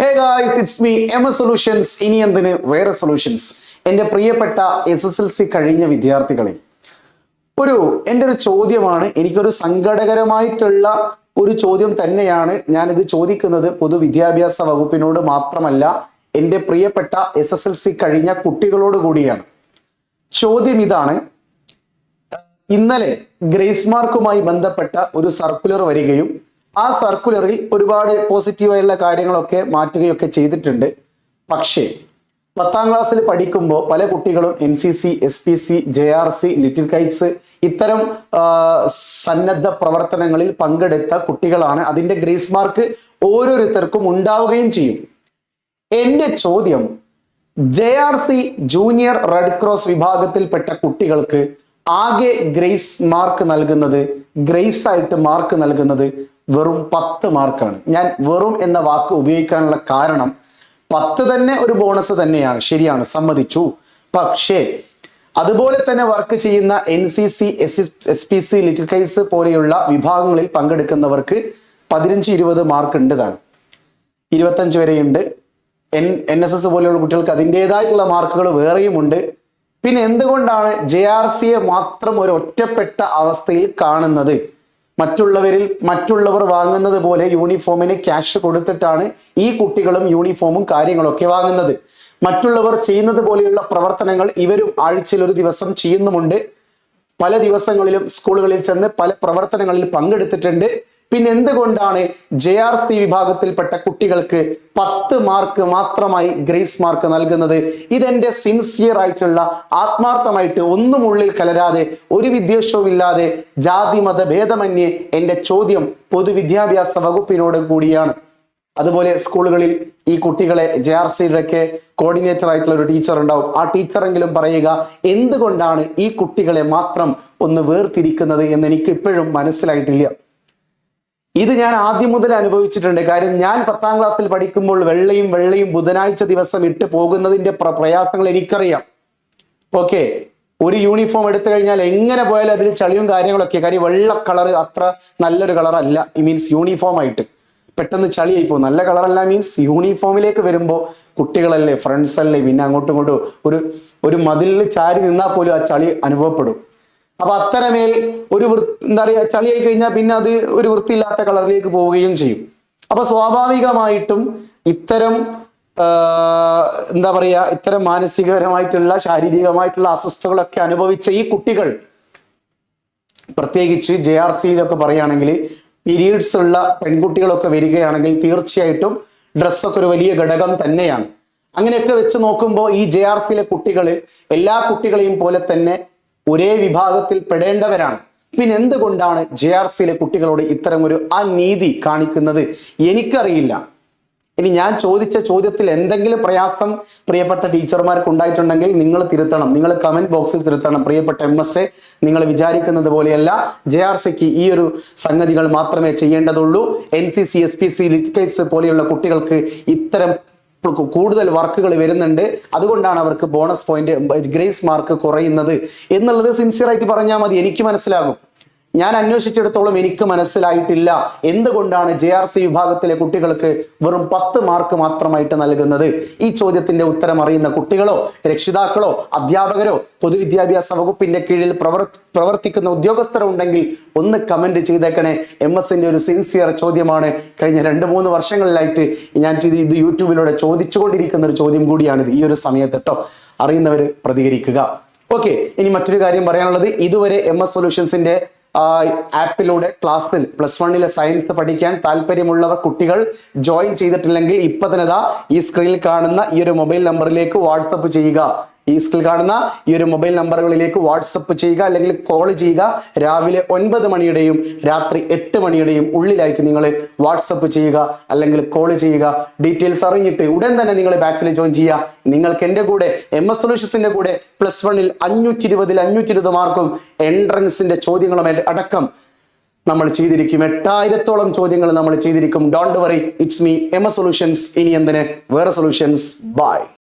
Hey guys it's me M S solutions ഇനി എന്തിന് വേറെ സൊല്യൂഷൻസ് എന്റെ പ്രിയപ്പെട്ട എസ് എസ് എൽ സി കഴിഞ്ഞ വിദ്യാർത്ഥികളെ ഒരു എന്റെ ഒരു ചോദ്യമാണ്. എനിക്കൊരു സങ്കടകരമായിട്ടുള്ള ഒരു ചോദ്യം തന്നെയാണ് ഞാനിത് ചോദിക്കുന്നത് പൊതുവിദ്യാഭ്യാസ വകുപ്പിനോട് മാത്രമല്ല എന്റെ പ്രിയപ്പെട്ട എസ് എസ് എൽ സി കഴിഞ്ഞ കുട്ടികളോട് കൂടിയാണ്. ചോദ്യം ഇതാണ്. ഇന്നലെ ഗ്രേസ് മാർക്കുമായി ബന്ധപ്പെട്ട ഒരു സർക്കുലർ വരികയും ആ സർക്കുലറിൽ ഒരുപാട് പോസിറ്റീവായുള്ള കാര്യങ്ങളൊക്കെ മാറ്റുകയൊക്കെ ചെയ്തിട്ടുണ്ട്. പക്ഷേ പത്താം ക്ലാസ്സിൽ പഠിക്കുമ്പോൾ പല കുട്ടികളും N C C S P C J R C little kites ഇത്തരം സന്നദ്ധ പ്രവർത്തനങ്ങളിൽ പങ്കെടുത്ത കുട്ടികളാണ്. അതിന്റെ ഗ്രേസ് മാർക്ക് ഓരോരുത്തർക്കും ഉണ്ടാവുകയും ചെയ്യും. എന്റെ ചോദ്യം J R C junior red cross വിഭാഗത്തിൽപ്പെട്ട കുട്ടികൾക്ക് ആകെ ഗ്രേസ് മാർക്ക് നൽകുന്നത് ഗ്രേസ് ആയിട്ട് മാർക്ക് നൽകുന്നത് വെറും പത്ത് മാർക്കാണ്. ഞാൻ വെറും എന്ന വാക്ക് ഉപയോഗിക്കാനുള്ള കാരണം പത്ത് തന്നെ ഒരു ബോണസ് തന്നെയാണ്. ശരിയാണ്. സമ്മതിച്ചു. പക്ഷേ അതുപോലെ തന്നെ വർക്ക് ചെയ്യുന്ന N C C S S P C little kites പോലെയുള്ള വിഭാഗങ്ങളിൽ പങ്കെടുക്കുന്നവർക്ക് പതിനഞ്ച് ഇരുപത് മാർക്ക് ഉണ്ട് താൻ. ഇരുപത്തഞ്ച് വരെയുണ്ട്. എൻ എൻ എസ് എസ് പോലെയുള്ള കുട്ടികൾക്ക് അതിന്റെതായിട്ടുള്ള മാർക്കുകൾ വേറെയുമുണ്ട് പിന്നെ എന്തുകൊണ്ടാണ് ജെ ആർ സിയെ മാത്രം ഒരു ഒറ്റപ്പെട്ട അവസ്ഥയിൽ കാണുന്നത്? മറ്റുള്ളവരിൽ മറ്റുള്ളവർ വാങ്ങുന്നത് പോലെ യൂണിഫോമിന് ക്യാഷ് കൊടുത്തിട്ടാണ് ഈ കുട്ടികളും യൂണിഫോമും കാര്യങ്ങളൊക്കെ വാങ്ങുന്നത്. മറ്റുള്ളവർ ചെയ്യുന്നത് പോലെയുള്ള പ്രവർത്തനങ്ങൾ ഇവരും ആഴ്ചയിൽ ഒരു ദിവസം ചെയ്യുന്നുമുണ്ട്. പല ദിവസങ്ങളിലും സ്കൂളുകളിൽ ചെന്ന് പല പ്രവർത്തനങ്ങളിൽ പങ്കെടുത്തിട്ടുണ്ട്. പിന്നെ എന്തുകൊണ്ടാണ് ജെ ആർ സി വിഭാഗത്തിൽപ്പെട്ട കുട്ടികൾക്ക് പത്ത് മാർക്ക് മാത്രമായി ഗ്രേസ് മാർക്ക് നൽകുന്നത്? ഇതെന്റെ സിൻസിയർ ആയിട്ടുള്ള ആത്മാർത്ഥമായിട്ട് ഒന്നും ഉള്ളിൽ കലരാതെ ഒരു വിദ്വേഷവും ഇല്ലാതെ ജാതി മത ഭേദമന്യേ എന്റെ ചോദ്യം പൊതുവിദ്യാഭ്യാസ വകുപ്പിനോട് കൂടിയാണ്. അതുപോലെ സ്കൂളുകളിൽ ഈ കുട്ടികളെ ജെ ആർ സിയുടെയൊക്കെ കോർഡിനേറ്റർ ആയിട്ടുള്ള ഒരു ടീച്ചർ ഉണ്ടാവും. ആ ടീച്ചറെങ്കിലും പറയുക എന്തുകൊണ്ടാണ് ഈ കുട്ടികളെ മാത്രം ഒന്ന് വേർതിരിക്കുന്നത്? എന്ന് എനിക്ക് ഇപ്പോഴും മനസ്സിലായിട്ടില്ല. ഇത് ഞാൻ ആദ്യം മുതൽ അനുഭവിച്ചിട്ടുണ്ട്. കാര്യം ഞാൻ പത്താം ക്ലാസ്സിൽ പഠിക്കുമ്പോൾ വെള്ളയും വെള്ളയും ബുധനാഴ്ച ദിവസം ഇട്ട് പോകുന്നതിന്റെ പ്ര- പ്രയാസങ്ങൾ എനിക്കറിയാം. ഓക്കെ ഒരു യൂണിഫോം എടുത്തു കഴിഞ്ഞാൽ എങ്ങനെ പോയാലും അതിൽ ചളിയും കാര്യങ്ങളൊക്കെ. കാര്യം വെള്ള കളർ അത്ര നല്ലൊരു കളറല്ല ഈ മീൻസ് യൂണിഫോം ആയിട്ട്. പെട്ടെന്ന് ചളിയായി പോകും. നല്ല കളറല്ല മീൻസ് യൂണിഫോമിലേക്ക് വരുമ്പോൾ കുട്ടികളല്ലേ ഫ്രണ്ട്സ് അല്ലേ പിന്നെ അങ്ങോട്ടും ഇങ്ങോട്ടും ഒരു ഒരു മതിലിൽ ചാരി നിന്നാൽ പോലും ആ ചളി അനുഭവപ്പെടും. അപ്പൊ അത്തരമേൽ ഒരു വൃ എന്താ പറയുക ചളിയായി കഴിഞ്ഞാൽ പിന്നെ അത് ഒരു വൃത്തിയില്ലാത്ത കളറിലേക്ക് പോവുകയും ചെയ്യും. അപ്പൊ സ്വാഭാവികമായിട്ടും ഇത്തരം എന്താ പറയുക ഇത്തരം മാനസികപരമായിട്ടുള്ള ശാരീരികമായിട്ടുള്ള അസ്വസ്ഥകളൊക്കെ അനുഭവിച്ച ഈ കുട്ടികൾ പ്രത്യേകിച്ച് ജെ ആർ സിയിലൊക്കെ പറയുകയാണെങ്കിൽ പീരീഡ്സ് ഉള്ള പെൺകുട്ടികളൊക്കെ വരികയാണെങ്കിൽ തീർച്ചയായിട്ടും ഡ്രസ്സൊക്കെ ഒരു വലിയ ഘടകം തന്നെയാണ്. അങ്ങനെയൊക്കെ വെച്ച് നോക്കുമ്പോൾ ഈ ജെ ആർ സിയിലെ കുട്ടികൾ എല്ലാ കുട്ടികളെയും പോലെ തന്നെ ഒരേ വിഭാഗത്തിൽ പെടേണ്ടവരാണ്. പിന്നെ എന്തുകൊണ്ടാണ് ജെ ആർ സിയിലെ കുട്ടികളോട് ഇത്തരം ഒരു അനീതി കാണിക്കുന്നത്? എനിക്കറിയില്ല. ഇനി ഞാൻ ചോദിച്ച ചോദ്യത്തിൽ എന്തെങ്കിലും പ്രയാസം പ്രിയപ്പെട്ട ടീച്ചർമാർക്ക് ഉണ്ടായിട്ടുണ്ടെങ്കിൽ നിങ്ങൾ തിരുത്തണം. നിങ്ങൾ കമന്റ് ബോക്സിൽ തിരുത്തണം. പ്രിയപ്പെട്ട എം എസ് എ നിങ്ങൾ വിചാരിക്കുന്നത് പോലെയല്ല ജെ ആർ സിക്ക് ഈ ഒരു സംഗതികൾ മാത്രമേ ചെയ്യേണ്ടതുള്ളൂ. N C C S P C little kites പോലെയുള്ള കുട്ടികൾക്ക് ഇത്തരം കൂടുതൽ വർക്കുകൾ വരുന്നുണ്ട്. അതുകൊണ്ടാണ് അവർക്ക് ബോണസ് പോയിന്റ് ഗ്രേസ് മാർക്ക് കുറയുന്നത് എന്നുള്ളത് സിൻസിയർ ആയിട്ട് പറഞ്ഞാൽ മതി. എനിക്ക് മനസ്സിലാകും. ഞാൻ അന്വേഷിച്ചിടത്തോളം എനിക്ക് മനസ്സിലായിട്ടില്ല. എന്തുകൊണ്ടാണ് ജെ ആർ സി വിഭാഗത്തിലെ കുട്ടികൾക്ക് വെറും പത്ത് മാർക്ക് മാത്രമായിട്ട് നൽകുന്നത്? ഈ ചോദ്യത്തിന്റെ ഉത്തരം അറിയുന്ന കുട്ടികളോ രക്ഷിതാക്കളോ അധ്യാപകരോ പൊതുവിദ്യാഭ്യാസ വകുപ്പിന്റെ കീഴിൽ പ്രവർ പ്രവർത്തിക്കുന്ന ഉദ്യോഗസ്ഥരോ ഉണ്ടെങ്കിൽ ഒന്ന് കമന്റ് ചെയ്തേക്കണേ. എം എസിന്റെ ഒരു സിൻസിയർ ചോദ്യമാണ്. കഴിഞ്ഞ രണ്ട് മൂന്ന് വർഷങ്ങളിലായിട്ട് ഞാൻ ഇത് യൂട്യൂബിലൂടെ ചോദിച്ചുകൊണ്ടിരിക്കുന്ന ഒരു ചോദ്യം കൂടിയാണിത് ഈ ഒരു സമയത്ത് കേട്ടോ അറിയുന്നവർ പ്രതികരിക്കുക. ഓക്കെ ഇനി മറ്റൊരു കാര്യം പറയാനുള്ളത്. ഇതുവരെ എം എസ് സൊല്യൂഷൻസിന്റെ ആപ്പിലൂടെ ക്ലാസ്സിൽ പ്ലസ് വണ്ണിലെ സയൻസ് പഠിക്കാൻ താല്പര്യമുള്ളവർ കുട്ടികൾ ജോയിൻ ചെയ്തിട്ടില്ലെങ്കിൽ ഇപ്പൊ തന്നെ ഈ സ്ക്രീനിൽ കാണുന്ന ഈ ഒരു മൊബൈൽ നമ്പറിലേക്ക് വാട്സപ്പ് ചെയ്യുക. ഈ സ്ക്രീൻ കാണുന്ന ഈ ഒരു മൊബൈൽ നമ്പറുകളിലേക്ക് വാട്സപ്പ് ചെയ്യുക അല്ലെങ്കിൽ കോൾ ചെയ്യുക. രാവിലെ ഒൻപത് മണിയുടെയും രാത്രി എട്ട് മണിയുടെയും ഉള്ളിലായിട്ട് നിങ്ങൾ വാട്സപ്പ് ചെയ്യുക അല്ലെങ്കിൽ കോൾ ചെയ്യുക. ഡീറ്റെയിൽസ് അറിഞ്ഞിട്ട് ഉടൻ തന്നെ നിങ്ങൾ ബാച്ചിൽ ജോയിൻ ചെയ്യുക. നിങ്ങൾക്ക് എന്റെ കൂടെ എം എസ് സൊല്യൂഷൻസിന്റെ കൂടെ പ്ലസ് വണ്ണിൽ അഞ്ഞൂറ്റി ഇരുപതിൽ അഞ്ഞൂറ്റി ഇരുപത് മാർക്കും എൻട്രൻസിന്റെ ചോദ്യങ്ങളും അടക്കം നമ്മൾ ചെയ്തിരിക്കും. എട്ടായിരത്തോളം ചോദ്യങ്ങൾ നമ്മൾ ചെയ്തിരിക്കും. Don't worry it's me M S solutions ഇനി എന്തിന്? വേറെ സൊല്യൂഷൻസ് ബൈ